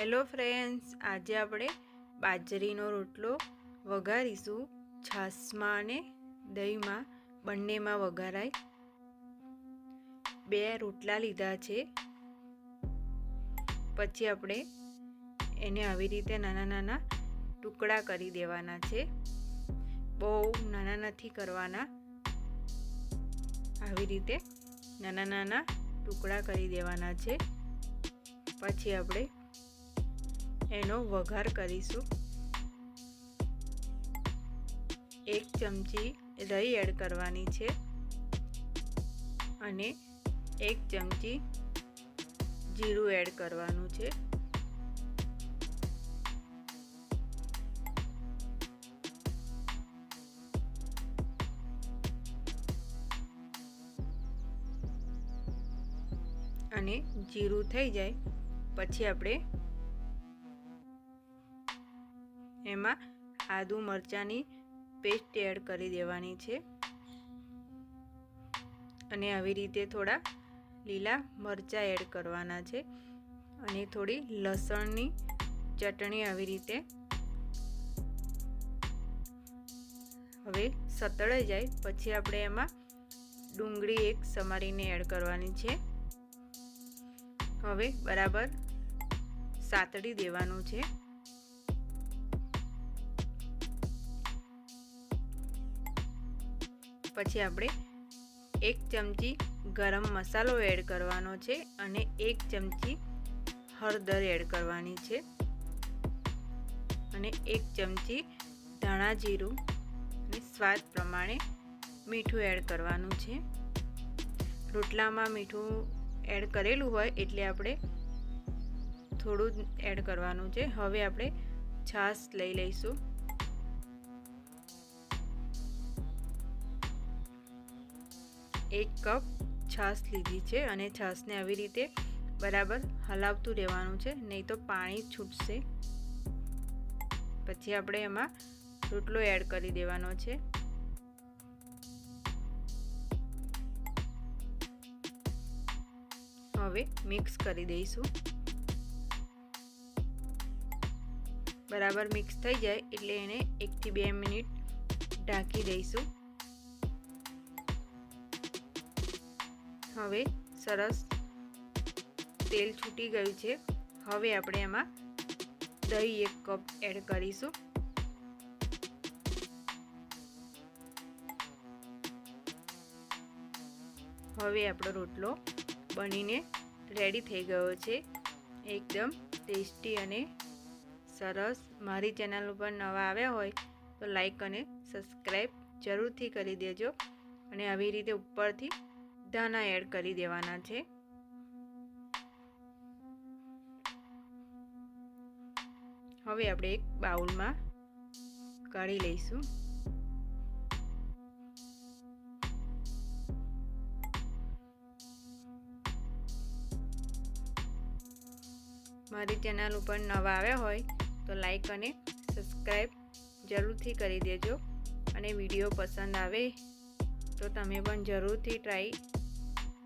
Hello friends આજે આપણે બાજરીનો રોટલો વઘારીશું. છાશમાં અને દહીંમાં બંનેમાં વઘારાય. બે રોટલા લીધા છે. પછી આપણે એને આવી રીતે નાના નાના ટુકડા કરી દેવાના છે. બહુ નાના નથી કરવાના. આવી રીતે નાના નાના ટુકડા કરી દેવાના છે. પછી આપણે એનો વઘાર કરીશું. એક ચમચી દહીં એડ કરવાની છે અને એક ચમચી જીરું એડ કરવાનું છે. અને જીરું થઈ જાય. પછી આપણે એમાં આદુ મરચાંની પેસ્ટ એડ કરી દેવાની છે. અને આવી રીતે થોડા લીલા મરચાં એડ કરવાના છે. અને થોડી લસણની ચટણી આવી રીતે હવે સતળાઈ જાય, પછી આપણે એમાં ડુંગળી એક સમારીને એડ કરવાની છે. હવે બરાબર સાતડી દેવાનું છે. પછી આપણે એક ચમચી ગરમ મસાલો એડ કરવાનો છે અને એક ચમચી હળદર એડ કરવાની છે. અને એક ચમચી ધાણા જીરું અને સ્વાદ પ્રમાણે મીઠું એડ કરવાનું છે. રોટલામાં મીઠું એડ કરેલું હોય એટલે આપણે થોડું એડ કરવાનું છે. હવે આપણે છાશ લઈ લઈશું. એક કપ છાશ લીધી છે અને છાશને આવી રીતે બરાબર હલાવતું રહેવાનું છે, નહીં તો પાણી છૂટશે. પછી આપણે એમાં રોટલો એડ કરી દેવાનો છે. હવે મિક્સ કરી દઈશું. બરાબર મિક્સ થઈ જાય એટલે એને એકથી બે મિનિટ ઢાંકી દઈશું. હવે સરસ તેલ છૂટી ગયું છે. હવે આપણે એમાં દહીં એક કપ એડ કરીશું. હવે આપણો રોટલો બનીને રેડી થઈ ગયો છે. એકદમ ટેસ્ટી અને સરસ. મારી ચેનલ ઉપર નવા આવ્યા હોય તો લાઈક અને સબસ્ક્રાઈબ જરૂરથી કરી દેજો. અને આવી રીતે ઉપરથી ધાણા એડ કરી દેવાના છે. હવે આપણે એક બાઉલમાં કાઢી લઈશું. મારી ચેનલ ઉપર નવા આવ્યા હોય તો લાઈક અને સબસ્ક્રાઈબ જરૂરથી કરી દેજો. અને વીડિયો પસંદ આવે તો તમે પણ જરૂરથી ટ્રાય